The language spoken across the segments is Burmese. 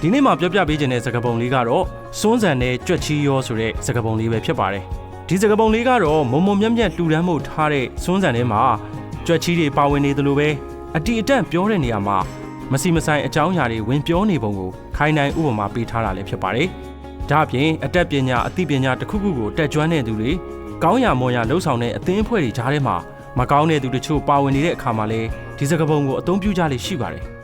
ဒီနေ့မှာပြောပြပေးခြင်းတဲ့စကားပုံလေးကတော့စွန်းစံနဲ့ကြွက်ချီရောဆိုတဲ့စကားပုံလေးပဲဖြစ်ပါတယ်ဒီစကားပုံလေးကတော့မုံမုံမြက်မြက်လှူဒန်းမှုထားတဲ့စွန်းစံထဲမှာကြွက်ချီတွေပါဝင်နေသလိုပဲအတီအတန့်ပြောတဲ့နေရာမှာမစီမဆိုင်အကြောင်းအရာတွေဝင်ပြောနေပုံကိုခိုင်နိုင်ဥပမာပေးထားတာလည်းဖြစ်ပါတယ်ဒါအပြင်အတတ်ပညာအသိပညာတစ်ခုခုကိုတက်ကြွတဲ့သူတွေကောင်းရာမွန်ရာလှုပ်ဆောင်တဲ့အသင်းအဖွဲ့တွေကြားထဲမှာမကောင်းတဲ့သူတချို့ပါဝင်နေတဲ့အခါမှာလည်းဒီစကားပုံကိုအသုံးပြုကြလိမ့်ရှိပါတယ်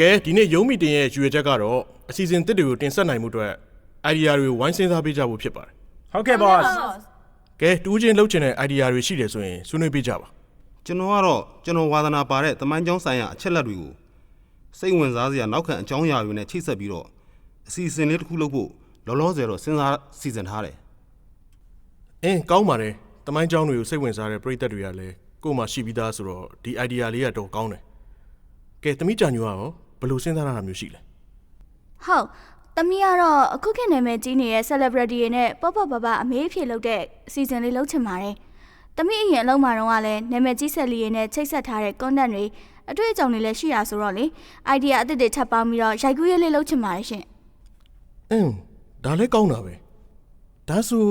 ကဲဒီနေ့ရုံးမီတင်ရဲ့ရွေချက်ကတော့အစီအစဉ်တစ်တွေကိုတင်ဆက်နိုင်မှုအတွက် idea တွေကိုဝိုင်းစဉ်းစားပေးကြဖို့ဖြစ်ပါတယ်ဟုတ်ကဲ့ boss ကဲတူးချင်းလှုပ်ချင်တဲ့ idea တွေရှိတယ်ဆိုရင်ဆွေးနွေးပေးကြပါကျွန်တော်ကတော့ကျွန်တော်ဝါသနာပါတဲ့သမိုင်းကြောင်းဆိုင်ရာအချက်လက်တွေကိုစိတ်ဝင်စားစရာနောက်ခံအကြောင်းအရာတွေနဲ့ချိတ်ဆက်ပြီးတော့အစီအစဉ်လေးတစ်ခုလုပ်ဖို့လောလောဆယ်တော့စဉ်းစားစီစဉ်ထားတယ်အင်းကောင်းပါတယ်တမိုင်းကြောင်းတွေကိုစိတ်ဝင်စားတဲ့ပရိသတ်တွေကလည်းကိုယ်မှရှိပြီးသားဆိုတော့ဒီ idea လေးကတော့ကောင်းတယ်ကဲသမီးကြညူကရောဘ ယ်လိုစဉ်းစားရတာမျိုးရှိလဲဟုတ်တမီးကတော့အခုခေတ်နာမည်ကြီးနေတဲ့ celebrity တွေနဲ့ပေါ့ပေါ့ပပအမေးအဖြေလုပ်တဲ့အစီအစဉ်လေးလုပ်ချင်ပါတယ်တမီးအရင်အလုံးမှာတော့ကလည်းနာမည်ကြီးဆက်လီတွေနဲ့ချိတ်ဆက်ထားတဲ့ content တွေအတွေ့အကြုံတွေလည်းရှိရဆိုတော့လေ idea အသစ်တွေချက်ပေါင်းပြီးတော့ရိုက်ကူးရေးလေးလုပ်ချင်ပါတယ်ရှင်အင်းဒါလည်းကောင်းတာပဲဒါဆို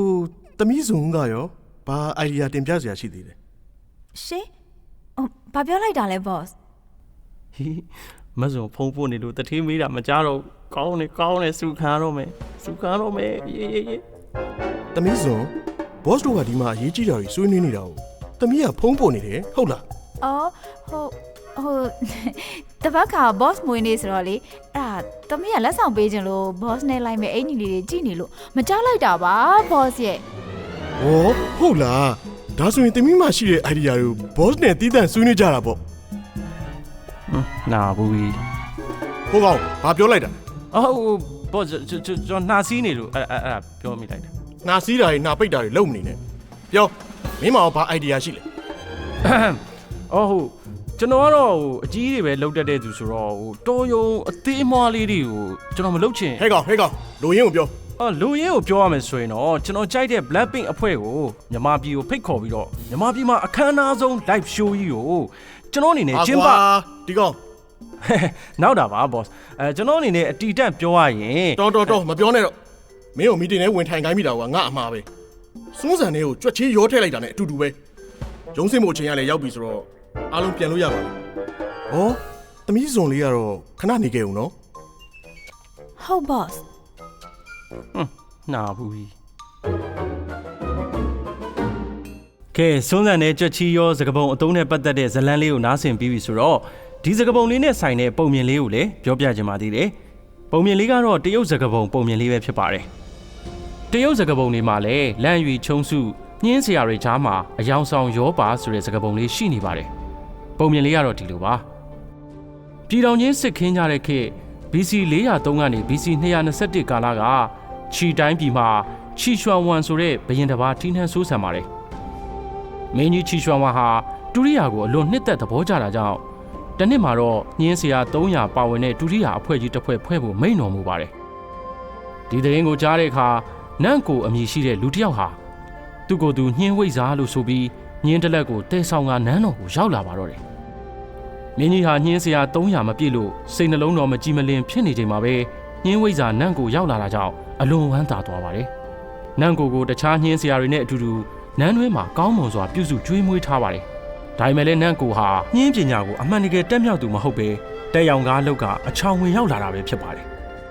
သမီးစုံကရောဘာ idea တင်ပြစရာရှိသေးလဲရှင်ဟိုဘာပြောလိုက်တာလဲ boss ဟီ မဇုံဖုံးဖို့နေလို့တထေးမေးတာမကြတော့ဘူးကောင်းနေကောင်းနေစူခံရတော့မယ်စူခံရတော့မယ်ရေးရေးရေးသမီးစုံ boss တို့ကဒီမှာအရေးကြီးတာတွေဆွေးနွေးနေတာကိုသမီးကဖုံးပေါ်နေတယ်ဟုတ်လားအော်ဟိုဟိုတပတ်ခါ boss မွေးနေဆိုတော့လေအဲ့ဒါတမီးကလက်ဆောင်ပေးခြင်းလို့ boss နဲ့လိုက်မဲ့အင်ကြီးလေးတွေကြည့်နေလို့မကြားလိုက်တာပါ boss ရဲ့။ဩဟုတ်လား။ဒါဆိုရင်သမီးမှရှိတဲ့ idea တွေကို boss နဲ့တီးတန့်ဆွေးနွေးကြတာပေါ့ဟွ န်းနာဘူးကြီး။ဟုတ်ကောင်ဘာပြောလိုက်တာအော်ဘောကျွန်တော်ကျွန်တော်နှာစီးနေလို့အဲ့အဲ့အဲ့ဒါပြောမိလိုက်တယ်။နှာစီးတာတွေနှာပိတ်တာတွေလုံးမနေနဲ့။ပြောမင်းမအောင်ဘာ idea ရှိလဲအော်ဟုတ်ကျွန်တော်ကတော့ဟိုအကြီးတွေပဲလောက်တတ်တဲ့သူဆိုတော့ဟိုတော်ယုံအသေးအမွှားလေးတွေကိုကျွန်တော်မလုပ်ချင်။ဟဲ့ကောင်ဟဲ့ကောင်လိုရင်းကိုပြောအော်လူရင်းကိုပြောရမယ်ဆိုရင်တော့ကျွန်တော်ကြိုက်တဲ့ Blackpink အဖွဲ့ကိုမြန်မာပြည်ကိုဖိတ်ခေါ်ပြီးတော့မြန်မာပြည်မှာအခမ်းအနားဆုံး live show ကြီးကို ကျွန်တော်အနေနဲ့။ကျင်းပဒီကောင်နောက်တာပါ boss အဲကျွန်တော်အနေနဲ့အတီတန့်ပြောရရင်တော်တော်တော်မပြောနဲ့တော့မင်းကိုမီတင်နဲ့ဝင်ထိုင်ခိုင်းမိတာကငါအမှားပဲ။စွန်းစံတွေကိုကြွက်ချေးရောထည့်လိုက်တာနဲ့အတူတူပဲ။ရုံးစင်မှုအချိန်ကလည်းရောက်ပြီဆိုတော့အားလုံးပြန်လို့ရပါပြီ။ဩသမီးစုံလေးကတော့ခဏနေခဲ့ဦးနော်ဟုတ် boss နာဘူးကြီး ကဲစွန်းစံတဲ့ကြွက်ချီရောစကပုံအတုံးနဲ့ပတ်သက်တဲ့ဇတ်လန်းလေးကိုနားဆင်ပြီးပြီဆိုတော့ဒီစကပုံလေးနဲ့ဆိုင်တဲ့ပုံမြင်လေးကိုလည်းပြောပြချင်ပါသေးတယ်ပုံမြင်လေးကတော့တရုတ်စကပုံပုံမြင်လေးပဲဖြစ်ပါတယ်တရုတ်စကပုံလေးမှာလည်းလန့်ရွီချုံစုညင်းစရာတွေကြားမှာအယောင်ဆောင်ရောပါဆိုတဲ့စကပုံလေးရှိနေပါတယ်ပုံမြင်လေးကတော့ဒီလိုပါပြည်တော်ချင်းစစ်ခင်းကြတဲ့ခေတ် BC 403ကနေ BC 221ကာလကချီတိုင်းပြည်မှာချီရွှမ်ဝန်ဆိုတဲ့ဘရင်တစ်ပါးထိနှံဆိုးဆန်ပါတယ် မင်းကြီးချီရွှမ်ဝန်ဟာဒုရိယာကိုအလွန်နှစ်သက်သဘောကျတာကြောင့်တစ်နှစ်မှာတော့ညင်းစရာ300ပါဝင်တဲ့ဒုရိယာအဖွဲ့ကြီးတစ်ဖွဲ့ဖွဲ့ဖို့မိန့်တော်မူပါတယ်ဒီသတင်းကိုကြားတဲ့အခါနန့်ကိုအမည်ရှိတဲ့လူတစ်ယောက်ဟာသူ့ကိုယ်သူညှင်းဝိဇ္ဇာလို့ဆိုပြီးညင်းတစ်လက်ကိုတဲဆောင်ကနန်းတော်ကိုရောက်လာပါတော့တယ်မင်းကြီးဟာညှင်းစရာ300မပြည့်လို့စိတ်နှလုံးတော်မကြည်မလင်ဖြစ်နေချိန်မှာပဲညှင်းဝိဇ္ဇာနန့်ကိုရောက်လာတာကြောင့်အလွန်ဝမ်းသာသွားပါတယ်။နန့်ကိုကိုတခြားညှင်းစရာတွေနဲ့အတူတူ နန်းတွင်းမှာကောင်းမွန်စွာပြုစုကျွေးမွေးထားပါတယ်။ဒါပေမဲ့လည်းနန့်ကိုဟာညှင်းပညာကိုအမှန်တကယ်တက်မြောက်သူမဟုတ်ပဲတက်ရောင်ကားလောက်ကအချောင်ဝင်ရောက်လာတာပဲဖြစ်ပါတယ်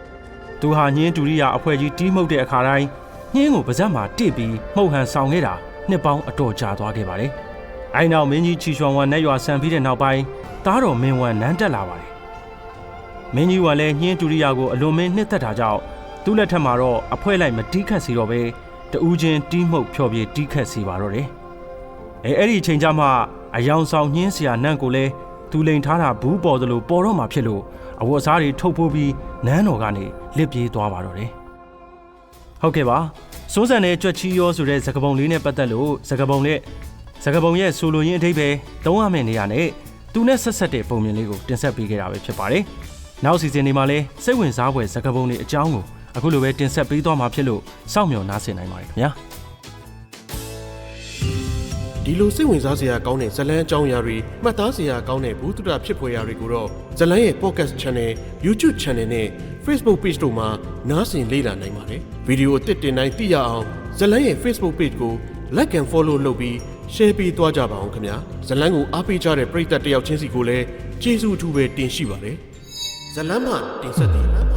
။သူဟာညှင်းဒူရိယာအဖွဲ့ကြီးတီးမှုတ်တဲ့အခါတိုင်းညှင်းကိုပါဇက်မှာတစ်ပြီးမှုတ်ဟန်ဆောင်ခဲ့တာနှစ်ပေါင်းအတော်ကြာသွားခဲ့ပါတယ်။အဲနောက်မင်းကြီးချီရွှန်ဝန်နဲ့ရွာဆန်ပြီးတဲ့နောက်ပိုင်းသားတော်မင်းဝန်နန်းတက်လာပါတယ်။မင်းကြီးကလည်းညှင်းဒူရိယာကိုအလွန်မင်းနှစ်သက်တာကြောင့်သူ့လက်ထက်မှာတော့အဖွဲလိုက်မတီးခတ်စီတော့ပဲ တူးချင်းတီးမှုတ်ဖျော်ပြတီးခတ်စီပါတော့တယ်။အဲအဲ့ဒီအချိန်ကျမှအယောင်ဆောင်ညင်းစရာနန့်ကိုလည်းသူလိန်ထားတာဘူးပေါ်သလိုပေါ်တော့မှဖြစ်လို့အဝတ်အစားတွေထုတ်ပိုးပြီးနန်းတော်ကနေလစ်ပြေးသွားပါတော့တယ်ဟုတ်ကဲ့ပါစိုးစံနဲ့ကြွက်ချီရောဆိုတဲ့စကားပုံလေးနဲ့ပတ်သက်လို့စကားပုံနဲ့စကားပုံရဲ့ဆိုလိုရင်းအဓိပ္ပာယ်သုံးရမယ့်နေရာနဲ့သူနဲ့ဆက်ဆက်တဲ့ပုံမြင်လေးကိုတင်ဆက်ပေးခဲ့တာပဲဖြစ်ပါတယ်နောက်စီစဉ်ဒီမှာလည်းစိတ်ဝင်စားဖွယ်စကားပုံတွေအကြောင်းကို အခုလိုပဲတင်ဆက်ပေးသွားမှာဖြစ်လို့စောင့်မျှော်နားဆင်နိုင်ပါတယ်ခင်ဗျာဒီလိုစိတ်ဝင်စားစရာကောင်းတဲ့ဇလန်းအကြောင်းအရာတွေမှတ်သားစရာကောင်းတဲ့ဘူးတုဒဖြစ်ဖွယ်ရာတွေကိုတော့ဇလန်းရဲ့ podcast channel YouTube channel နဲ့ Facebook page တို့မှာနားဆင်လေ့လာနိုင်ပါတယ်ဗီဒီယိုအသစ်တင်တိုင်းသိရအောင်ဇလန်းရဲ့ Facebook page ကို like and follow လုပ်ပြီး share ပေးသွားကြပါအောင်ခင်ဗျာဇလန်းကိုအားပေးကြတဲ့ပရိသတ်တယောက်ချင်းစီကိုလည်းကျေးဇူးအထူးပဲတင်ရှိပါတယ်ဇလန်းမှတင်ဆက်တယ်